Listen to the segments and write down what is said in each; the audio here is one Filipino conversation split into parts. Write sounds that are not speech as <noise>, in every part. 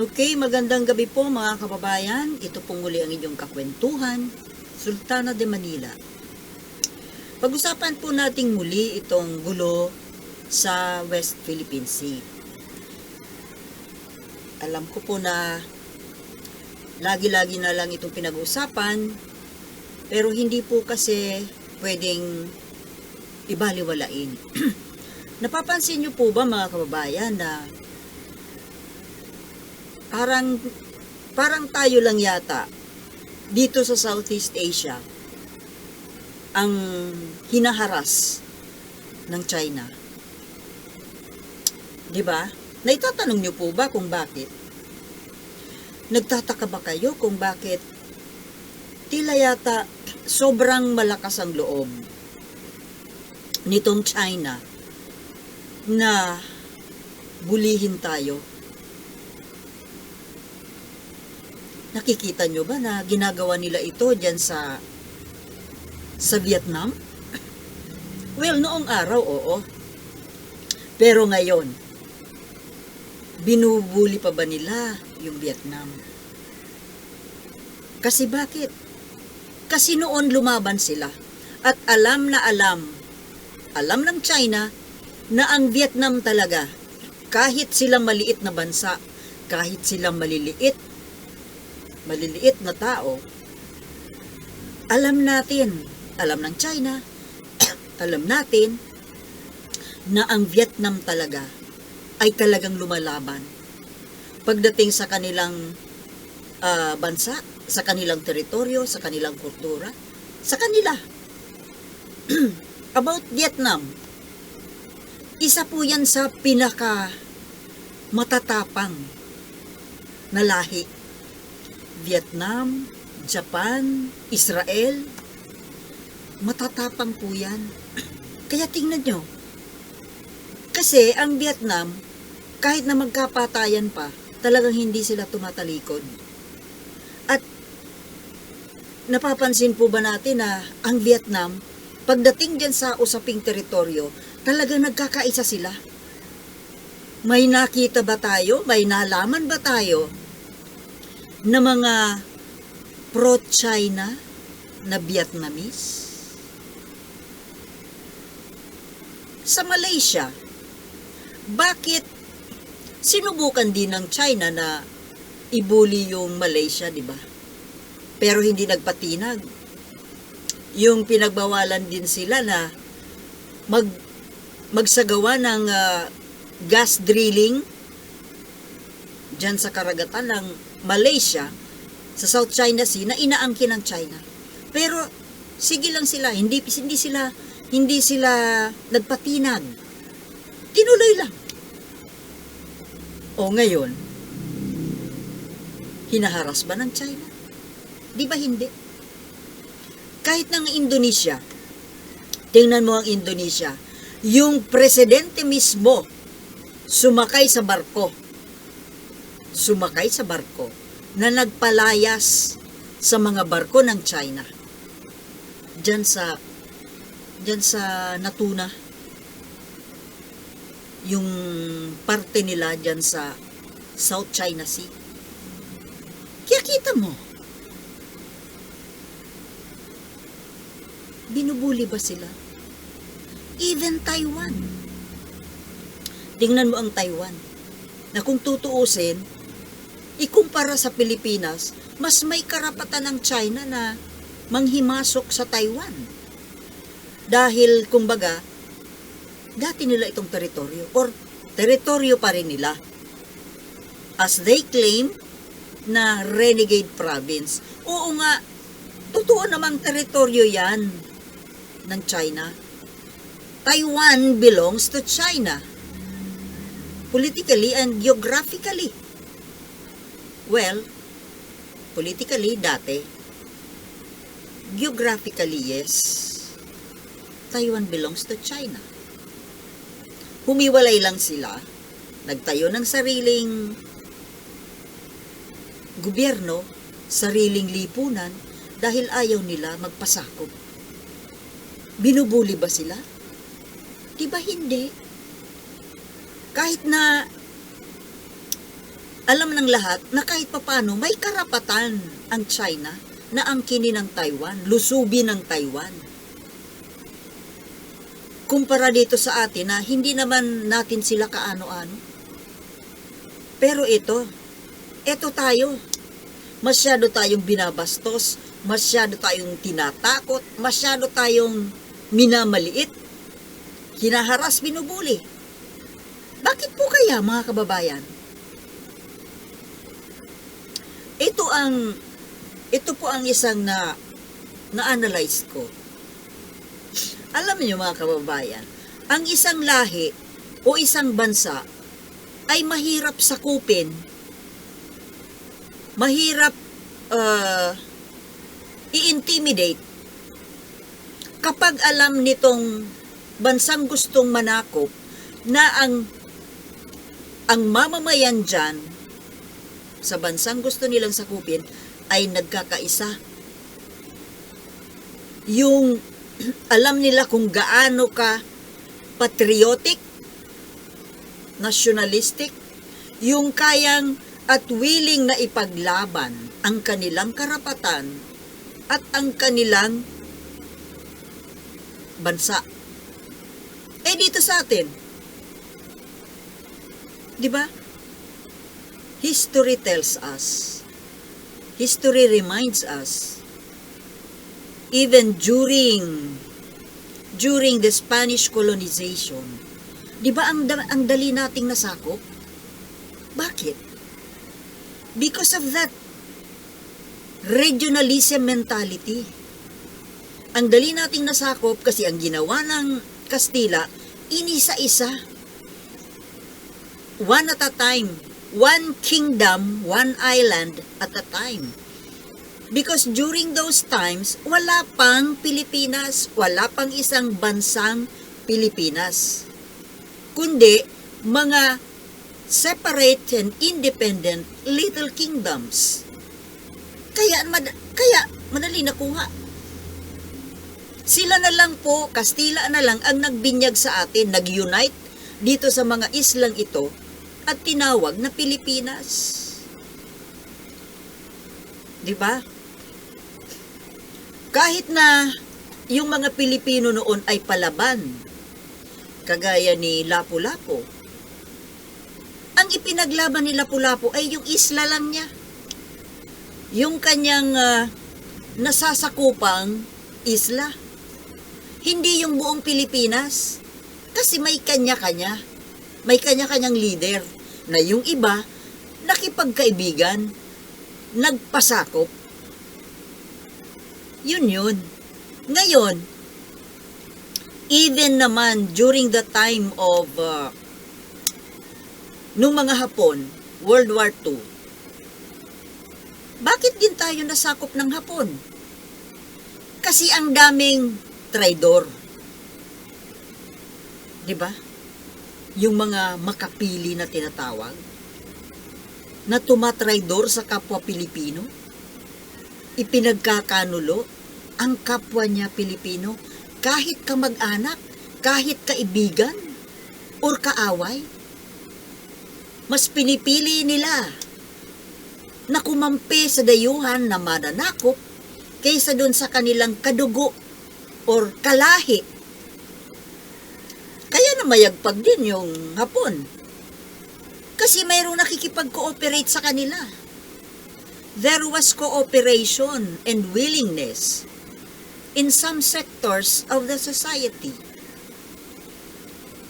Okay, magandang gabi po mga kababayan. Ito pong muli ang inyong kakwentuhan, Sultana de Manila. Pag-usapan po nating muli itong gulo sa West Philippine Sea. Alam ko po na lagi-lagi na lang itong pinag-usapan, pero hindi po kasi pwedeng ibaliwalain. <clears throat> Napapansin niyo po ba mga kababayan na parang parang tayo lang yata dito sa Southeast Asia ang hinaharas ng China. 'Di ba? Naitatanong niyo po ba kung bakit? Nagtataka ba kayo kung bakit tila yata sobrang malakas ang loob nitong China na bulihin tayo Nakikita nyo ba na ginagawa nila ito dyan sa sa Vietnam? Well, noong araw, oo. Pero ngayon, binubuli pa ba nila yung Vietnam? Kasi bakit? Kasi noon lumaban sila at alam na alam, alam ng China na ang Vietnam talaga, kahit silang maliit na bansa, kahit silang maliliit maliliit na tao, alam natin, alam ng China, <clears throat> alam natin na ang Vietnam talaga ay talagang lumalaban. Pagdating sa kanilang ah, bansa, sa kanilang teritoryo, sa kanilang kultura, sa kanila. <clears throat> About Vietnam, isa po yan sa pinaka matatapang na lahi Vietnam, Japan, Israel, matatapang po yan. Kaya tingnan nyo. Kasi ang Vietnam, kahit na magkapatayan pa, talagang hindi sila tumatalikod. At napapansin po ba natin na ang Vietnam, pagdating dyan sa usaping teritoryo, talagang nagkakaisa sila. May nakita ba tayo? May nalaman ba tayo na mga pro-China na Vietnamese. Sa Malaysia, bakit sinubukan din ng China na ibuli yung Malaysia, di ba? Pero hindi nagpatinag. Yung pinagbawalan din sila na mag magsagawa ng ah, gas drilling dyan sa karagatan ng Malaysia sa South China Sea na inaangkin ng China. Pero sige lang sila, hindi hindi sila hindi sila nagpatinag. Tinuloy lang. O ngayon, hinaharas ba ng China? Di ba hindi? Kahit ng Indonesia, tingnan mo ang Indonesia, yung presidente mismo sumakay sa barko sumakay sa barko na nagpalayas sa mga barko ng China. Diyan sa diyan sa Natuna. Yung parte nila diyan sa South China Sea. Kaya kita mo. Binubuli ba sila? Even Taiwan. Tingnan mo ang Taiwan. Na kung tutuusin, ikumpara sa Pilipinas, mas may karapatan ng China na manghimasok sa Taiwan. Dahil, kumbaga, dati nila itong teritoryo or teritoryo pa rin nila. As they claim na renegade province. Oo nga, totoo namang teritoryo yan ng China. Taiwan belongs to China. Politically and geographically. Well, politically, dati. Geographically, yes. Taiwan belongs to China. Humiwalay lang sila. Nagtayo ng sariling gobyerno, sariling lipunan, dahil ayaw nila magpasakop. Binubuli ba sila? Di hindi? Kahit na alam ng lahat na kahit papano may karapatan ang China na angkinin ng Taiwan, lusubi ng Taiwan. Kumpara dito sa atin na hindi naman natin sila kaano-ano. Pero ito, ito tayo. Masyado tayong binabastos, masyado tayong tinatakot, masyado tayong minamaliit, hinaharas, binubuli. Bakit po kaya mga kababayan? Ito ang ito po ang isang na na-analyze ko. Alam niyo mga kababayan, ang isang lahi o isang bansa ay mahirap sakupin, mahirap uh, i-intimidate kapag alam nitong bansang gustong manakop na ang ang mamamayan dyan sa bansang gusto nilang sakupin ay nagkakaisa. Yung <clears throat> alam nila kung gaano ka patriotic, nationalistic, yung kayang at willing na ipaglaban ang kanilang karapatan at ang kanilang bansa. Eh dito sa atin, di ba? History tells us, history reminds us, even during during the Spanish colonization, di ba ang, ang dali nating nasakop? Bakit? Because of that regionalism mentality. Ang dali nating nasakop kasi ang ginawa ng Kastila, inisa-isa. One at a time. One kingdom, one island at a time. Because during those times, wala pang Pilipinas, wala pang isang bansang Pilipinas. Kundi, mga separate and independent little kingdoms. Kaya, mad- kaya madali nakuha. Sila na lang po, Kastila na lang ang nagbinyag sa atin, nag-unite dito sa mga islang ito at tinawag na Pilipinas. 'Di ba? Kahit na yung mga Pilipino noon ay palaban, kagaya ni Lapu-Lapu, ang ipinaglaban ni Lapu-Lapu ay yung isla lang niya. Yung kanyang ah, nasasakupang isla. Hindi yung buong Pilipinas. Kasi may kanya-kanya. May kanya-kanyang leader na yung iba nakipagkaibigan, nagpasakop. Yun yun. Ngayon, even naman during the time of uh, nung mga Hapon, World War II, bakit din tayo nasakop ng Hapon? Kasi ang daming traidor. 'Di ba? Yung mga makapili na tinatawag na tumatraidor sa kapwa Pilipino, ipinagkakanulo ang kapwa niya Pilipino kahit kamag-anak, kahit kaibigan, or kaaway. Mas pinipili nila na kumampi sa dayuhan na mananakop kaysa dun sa kanilang kadugo or kalahi. Na mayagpag din yung hapon. Kasi mayroong nakikipag-cooperate sa kanila. There was cooperation and willingness in some sectors of the society.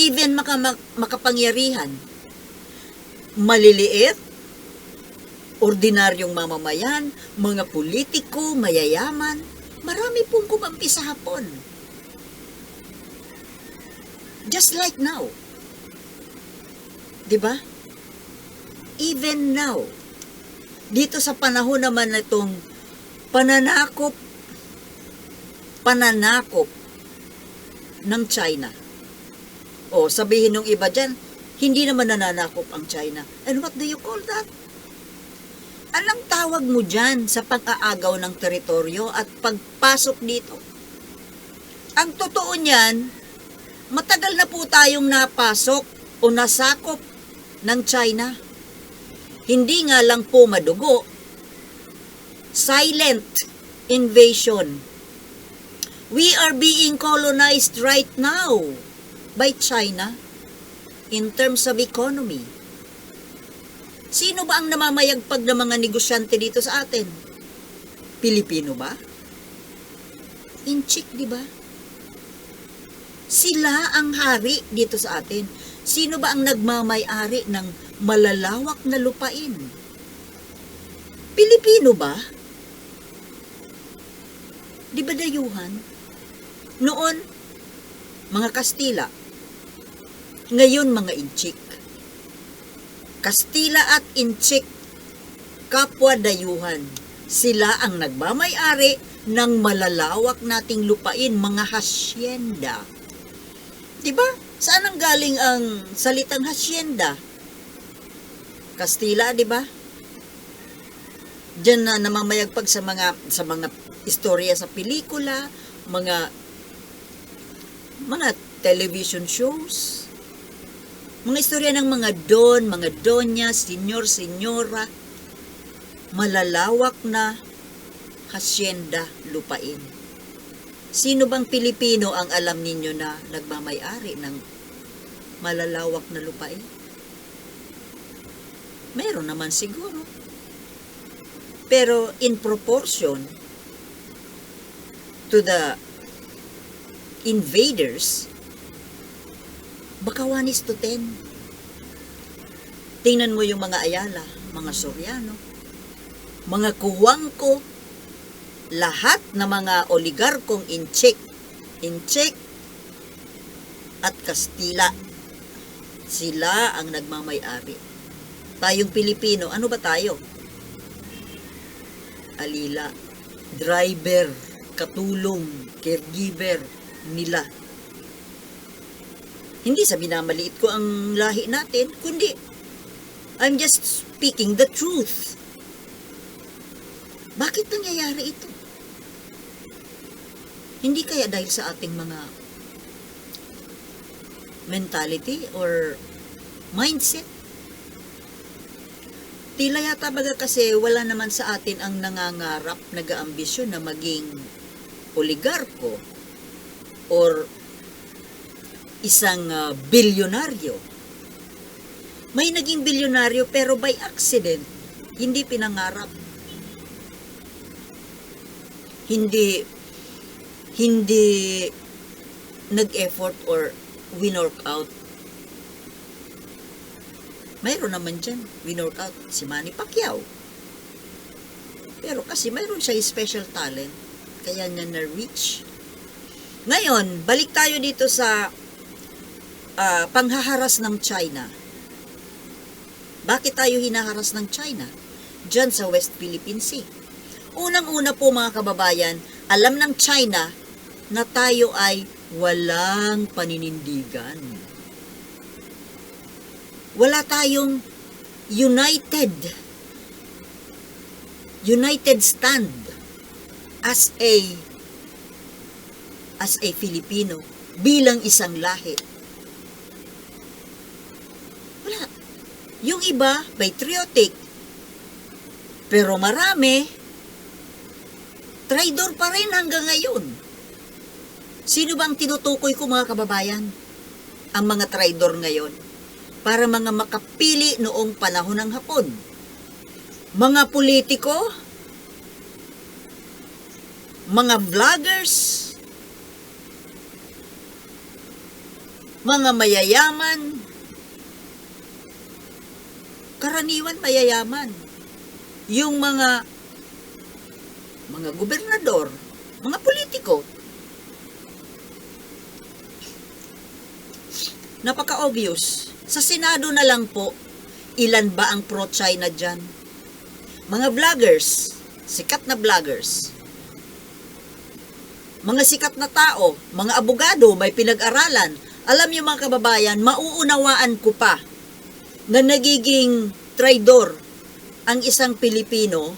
Even maka makapangyarihan, maliliit, ordinaryong mamamayan, mga politiko, mayayaman, marami pong kumampi sa hapon. Just like now. 'Di ba? Even now. Dito sa panahon naman na itong pananakop pananakop ng China. O sabihin ng iba dyan, hindi naman nananakop ang China. And what do you call that? Anong tawag mo dyan sa pag-aagaw ng teritoryo at pagpasok dito? Ang totoo niyan, matagal na po tayong napasok o nasakop ng China. Hindi nga lang po madugo. Silent invasion. We are being colonized right now by China in terms of economy. Sino ba ang namamayagpag ng mga negosyante dito sa atin? Pilipino ba? Inchik, di ba? Sila ang hari dito sa atin. Sino ba ang nagmamay-ari ng malalawak na lupain? Pilipino ba? Di ba dayuhan? Noon, mga Kastila. Ngayon, mga Inchik. Kastila at Inchik, kapwa dayuhan. Sila ang nagmamay-ari ng malalawak nating lupain, mga hasyenda. Diba? Saan ang galing ang salitang hasyenda? Kastila, di ba? Diyan na namamayagpag sa mga sa mga istorya sa pelikula, mga mga television shows, mga istorya ng mga don, mga donya, senyor, senyora, malalawak na hasyenda lupain. Sino bang Pilipino ang alam ninyo na nagmamayari ng malalawak na lupain? Meron naman siguro. Pero in proportion to the invaders, baka 1 is to 10. Tingnan mo yung mga Ayala, mga Soriano, mga Kuwangko, lahat na mga oligarkong Inchik, Inchik at Kastila. Sila ang nagmamay-ari. Tayong Pilipino, ano ba tayo? Alila, driver, katulong, caregiver nila. Hindi sa binamaliit ko ang lahi natin, kundi I'm just speaking the truth. Bakit nangyayari ito? Hindi kaya dahil sa ating mga mentality or mindset? Tila yata baga kasi wala naman sa atin ang nangangarap, nag-aambisyon na maging oligarko or isang uh, bilyonaryo. May naging bilyonaryo pero by accident, hindi pinangarap. Hindi hindi nag-effort or winork out. Mayroon naman dyan, winork out si Manny Pacquiao. Pero kasi mayroon siya special talent, kaya niya na-reach. Ngayon, balik tayo dito sa ah, panghaharas ng China. Bakit tayo hinaharas ng China? Diyan sa West Philippine Sea. Unang-una po mga kababayan, alam ng China na tayo ay walang paninindigan. Wala tayong united united stand as a as a Filipino bilang isang lahi. Wala. Yung iba, patriotic. Pero marami, traidor pa rin hanggang ngayon. Sino bang tinutukoy ko mga kababayan? Ang mga traidor ngayon. Para mga makapili noong panahon ng hapon. Mga politiko, mga vloggers, mga mayayaman, karaniwan mayayaman. Yung mga mga gobernador, mga politiko. Napaka-obvious. Sa Senado na lang po, ilan ba ang pro-China dyan? Mga vloggers, sikat na vloggers. Mga sikat na tao, mga abogado, may pinag-aralan. Alam niyo mga kababayan, mauunawaan ko pa na nagiging traidor ang isang Pilipino,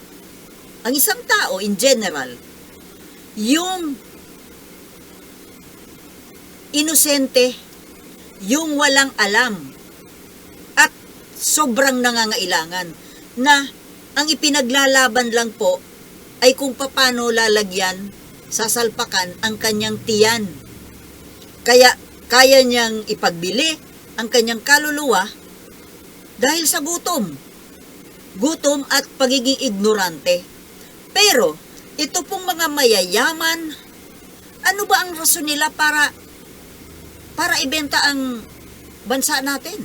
ang isang tao in general, yung inosente, yung walang alam, at sobrang nangangailangan. na ang ipinaglalaban lang po ay kung paano lalagyan, sasalpakan ang kanyang tiyan. Kaya kaya niyang ipagbili ang kanyang kaluluwa dahil sa gutom. Gutom at pagiging ignorante. Pero, ito pong mga mayayaman, ano ba ang rason nila para para ibenta ang bansa natin?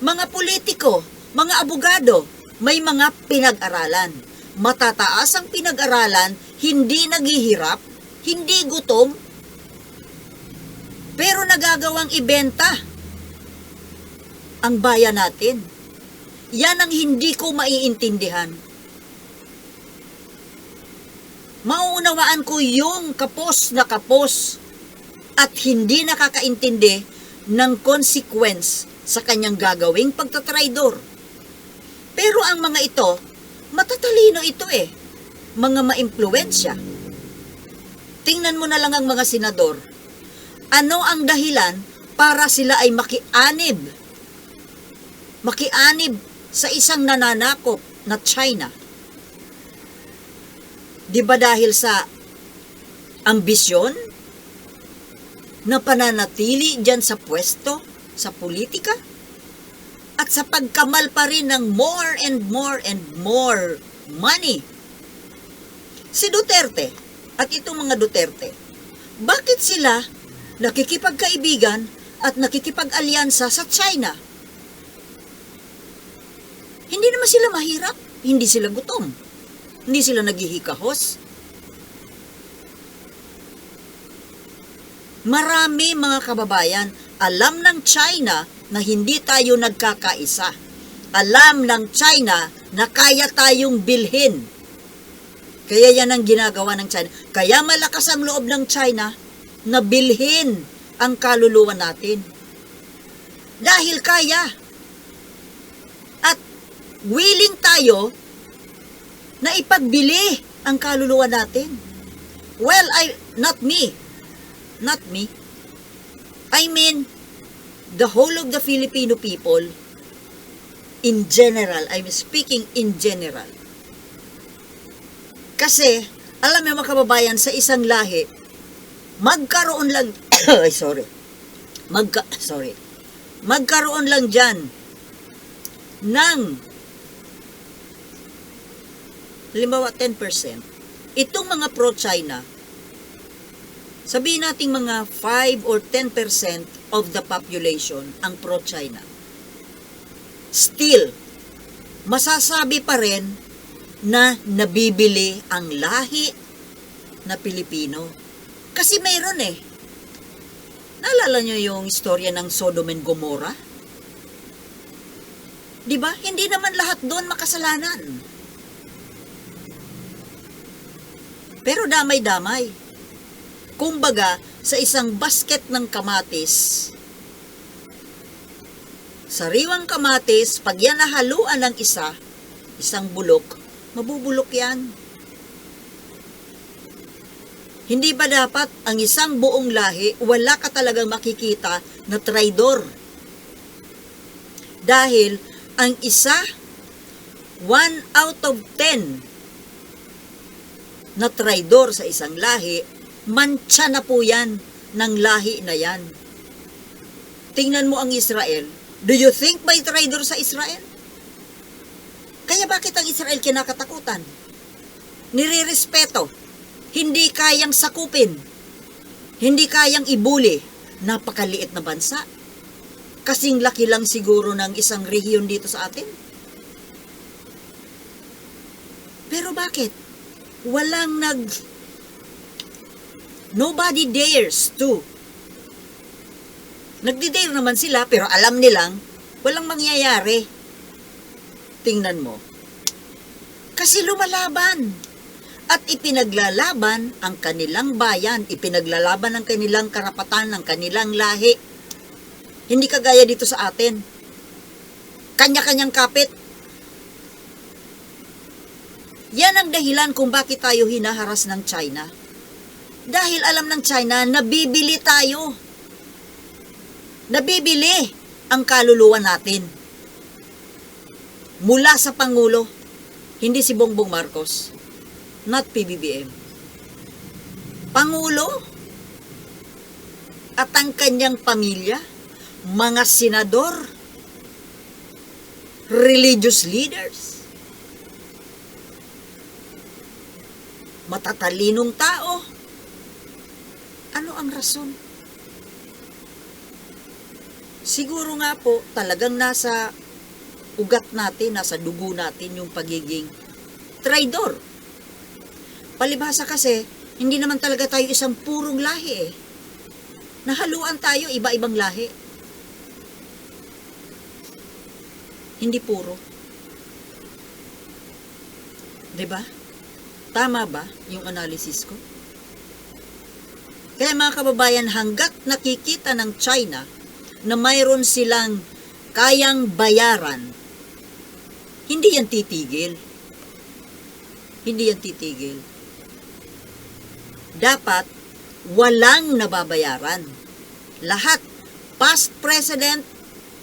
Mga politiko, mga abogado, may mga pinag-aralan. Matataas ang pinag-aralan, hindi naghihirap, hindi gutom, pero nagagawang ibenta ang bayan natin. Yan ang hindi ko maiintindihan. Mauunawaan ko yung kapos na kapos at hindi nakakaintindi ng consequence sa kanyang gagawing pagtatraidor. Pero ang mga ito, matatalino ito eh. Mga maimpluwensya. Tingnan mo na lang ang mga senador. Ano ang dahilan para sila ay makianib? Makianib sa isang nananakop na China. Di ba dahil sa ambisyon na pananatili dyan sa pwesto, sa politika? At sa pagkamal pa rin ng more and more and more money. Si Duterte at itong mga Duterte, bakit sila nakikipagkaibigan at nakikipag-alyansa sa China? Hindi naman sila mahirap, hindi sila gutom, hindi sila naghihikahos. Marami mga kababayan, alam ng China na hindi tayo nagkakaisa. Alam ng China na kaya tayong bilhin. Kaya yan ang ginagawa ng China. Kaya malakas ang loob ng China na bilhin ang kaluluwa natin. Dahil kaya. At willing tayo na ipagbili ang kaluluwa natin. Well, I, not me. Not me. I mean, the whole of the Filipino people, in general, I'm speaking in general. Kasi, alam mo mga kababayan, sa isang lahi, magkaroon lang, <coughs> ay sorry, magka, <coughs> sorry, magkaroon lang dyan ng halimbawa 10%, itong mga pro-China, sabihin nating mga 5 or 10% of the population ang pro-China. Still, masasabi pa rin na nabibili ang lahi na Pilipino. Kasi mayroon eh. Naalala nyo yung istorya ng Sodom and Gomorrah? Di ba? Hindi naman lahat doon makasalanan. Pero damay-damay. Kumbaga, sa isang basket ng kamatis, sariwang kamatis, pag yan nahaluan ng isa, isang bulok, mabubulok yan. Hindi ba dapat ang isang buong lahi, wala ka talagang makikita na traidor? Dahil ang isa, one out of ten na traidor sa isang lahi, mantsa na po yan ng lahi na yan. Tingnan mo ang Israel. Do you think may traidor sa Israel? Kaya bakit ang Israel kinakatakutan? Nirirespeto. Hindi kayang sakupin. Hindi kayang ibuli. Napakaliit na bansa. Kasing laki lang siguro ng isang rehiyon dito sa atin. Pero bakit? Walang nag... Nobody dares to. Nagdi-dare naman sila pero alam nilang walang mangyayari. Tingnan mo. Kasi lumalaban. At ipinaglalaban ang kanilang bayan, ipinaglalaban ang kanilang karapatan, ng kanilang lahi. Hindi kagaya dito sa atin. Kanya-kanyang kapit. Yan ang dahilan kung bakit tayo hinaharas ng China. Dahil alam ng China, nabibili tayo. Nabibili ang kaluluwa natin. Mula sa Pangulo Hindi si Bongbong Marcos. Not PBBM. Pangulo at ang kanyang pamilya, mga senador, religious leaders, matatalinong tao. Ano ang rason? Siguro nga po, talagang nasa ugat natin, nasa dugo natin yung pagiging traidor. Palibhasa kasi, hindi naman talaga tayo isang purong lahi eh. Nahaluan tayo iba-ibang lahi. Hindi puro. 'Di ba? Tama ba yung analysis ko? Kaya mga kababayan, hanggat nakikita ng China na mayroon silang kayang bayaran, hindi yan titigil. Hindi yan titigil. Dapat walang nababayaran. Lahat, past president,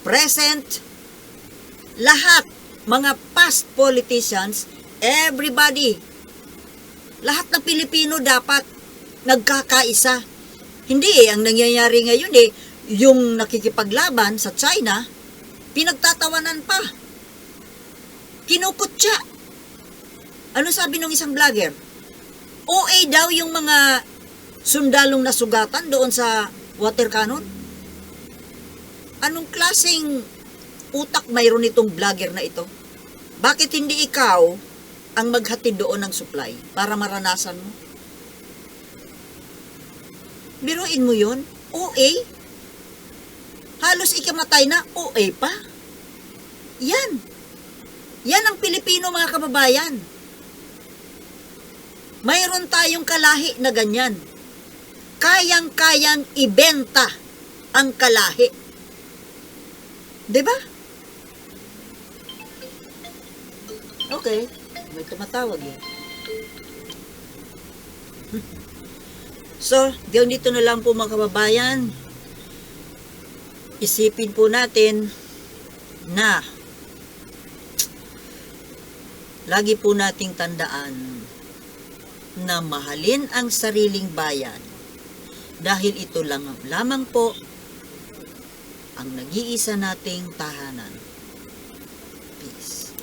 present, lahat, mga past politicians, everybody, lahat ng Pilipino dapat nagkakaisa. Hindi eh, ang nangyayari ngayon eh, yung nakikipaglaban sa China, pinagtatawanan pa. Kinukutya. Ano sabi ng isang vlogger? OA daw yung mga sundalong nasugatan doon sa water cannon? Anong klaseng utak mayroon itong vlogger na ito? Bakit hindi ikaw ang maghatid doon ng supply para maranasan mo? Biruin mo yun? OA? Halos ikamatay na OA pa? Yan. Yan ang Pilipino mga kababayan. Mayroon tayong kalahi na ganyan. Kayang-kayang ibenta ang kalahi. 'Di ba? Okay, may tumatawag eh. <laughs> So, diyan dito na lang po mga kababayan. Isipin po natin na lagi po nating tandaan na mahalin ang sariling bayan dahil ito lang lamang po ang nag-iisa nating tahanan.